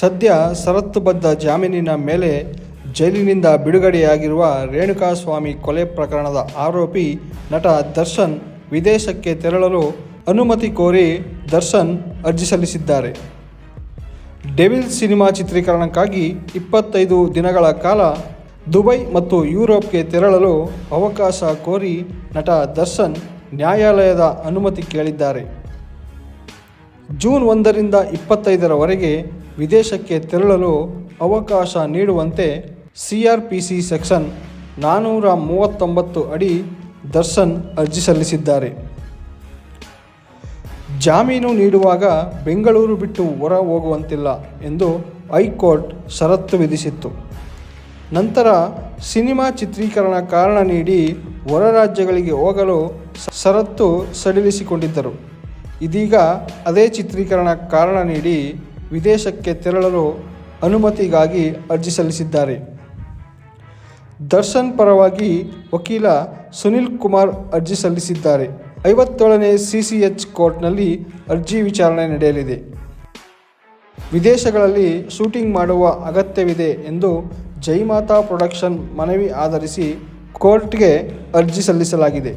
ಸದ್ಯ ಷರತ್ತುಬದ್ಧ ಜಾಮೀನಿನ ಮೇಲೆ ಜೈಲಿನಿಂದ ಬಿಡುಗಡೆಯಾಗಿರುವ ರೇಣುಕಾಸ್ವಾಮಿ ಕೊಲೆ ಪ್ರಕರಣದ ಆರೋಪಿ ನಟ ದರ್ಶನ್ ವಿದೇಶಕ್ಕೆ ತೆರಳಲು ಅನುಮತಿ ಕೋರಿ ದರ್ಶನ್ ಅರ್ಜಿ ಸಲ್ಲಿಸಿದ್ದಾರೆ. ಡೆವಿಲ್ ಸಿನಿಮಾ ಚಿತ್ರೀಕರಣಕ್ಕಾಗಿ ಇಪ್ಪತ್ತೈದು ದಿನಗಳ ಕಾಲ ದುಬೈ ಮತ್ತು ಯುರೋಪ್ಗೆ ತೆರಳಲು ಅವಕಾಶ ಕೋರಿ ನಟ ದರ್ಶನ್ ನ್ಯಾಯಾಲಯದ ಅನುಮತಿ ಕೇಳಿದ್ದಾರೆ. ಜೂನ್ ಒಂದರಿಂದ ಇಪ್ಪತ್ತೈದರವರೆಗೆ ವಿದೇಶಕ್ಕೆ ತೆರಳಲು ಅವಕಾಶ ನೀಡುವಂತೆ ಸಿಆರ್ಪಿಸಿ ಸೆಕ್ಷನ್ ನಾನ್ನೂರ ಮೂವತ್ತೊಂಬತ್ತು ಅಡಿ ದರ್ಶನ್ ಅರ್ಜಿ ಸಲ್ಲಿಸಿದ್ದಾರೆ. ಜಾಮೀನು ನೀಡುವಾಗ ಬೆಂಗಳೂರು ಬಿಟ್ಟು ಹೊರ ಹೋಗುವಂತಿಲ್ಲ ಎಂದು ಹೈಕೋರ್ಟ್ ಷರತ್ತು ವಿಧಿಸಿತ್ತು. ನಂತರ ಸಿನಿಮಾ ಚಿತ್ರೀಕರಣ ಕಾರಣ ನೀಡಿ ಹೊರ ರಾಜ್ಯಗಳಿಗೆ ಹೋಗಲು ಷರತ್ತು ಸಡಿಲಿಸಿಕೊಂಡಿದ್ದರು. ಇದೀಗ ಅದೇ ಚಿತ್ರೀಕರಣ ಕಾರಣ ನೀಡಿ ವಿದೇಶಕ್ಕೆ ತೆರಳಲು ಅನುಮತಿಗಾಗಿ ಅರ್ಜಿ ಸಲ್ಲಿಸಿದ್ದಾರೆ. ದರ್ಶನ್ ಪರವಾಗಿ ವಕೀಲ ಸುನಿಲ್ ಕುಮಾರ್ ಅರ್ಜಿ ಸಲ್ಲಿಸಿದ್ದಾರೆ. ಐವತ್ತೇಳನೇ ಸಿ ಸಿ ಎಚ್ ಕೋರ್ಟ್ನಲ್ಲಿ ಅರ್ಜಿ ವಿಚಾರಣೆ ನಡೆಯಲಿದೆ. ವಿದೇಶಗಳಲ್ಲಿ ಶೂಟಿಂಗ್ ಮಾಡುವ ಅಗತ್ಯವಿದೆ ಎಂದು ಜೈಮಾತಾ ಪ್ರೊಡಕ್ಷನ್ ಮನವಿ ಆಧರಿಸಿ ಕೋರ್ಟ್ಗೆ ಅರ್ಜಿ ಸಲ್ಲಿಸಲಾಗಿದೆ.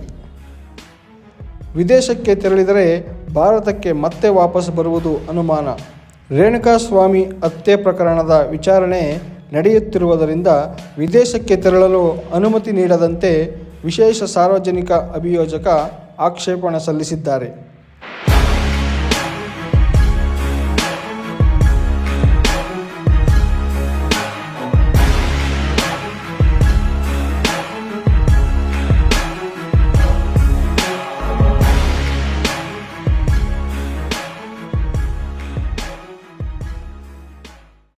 ವಿದೇಶಕ್ಕೆ ತೆರಳಿದರೆ ಭಾರತಕ್ಕೆ ಮತ್ತೆ ವಾಪಸ್ ಬರುವುದು ಅನುಮಾನ. ರೇಣುಕಾಸ್ವಾಮಿ ಹತ್ಯೆ ಪ್ರಕರಣದ ವಿಚಾರಣೆ ನಡೆಯುತ್ತಿರುವುದರಿಂದ ವಿದೇಶಕ್ಕೆ ತೆರಳಲು ಅನುಮತಿ ನೀಡದಂತೆ ವಿಶೇಷ ಸಾರ್ವಜನಿಕ ಅಭಿಯೋಜಕ ಆಕ್ಷೇಪಣೆ ಸಲ್ಲಿಸಿದ್ದಾರೆ.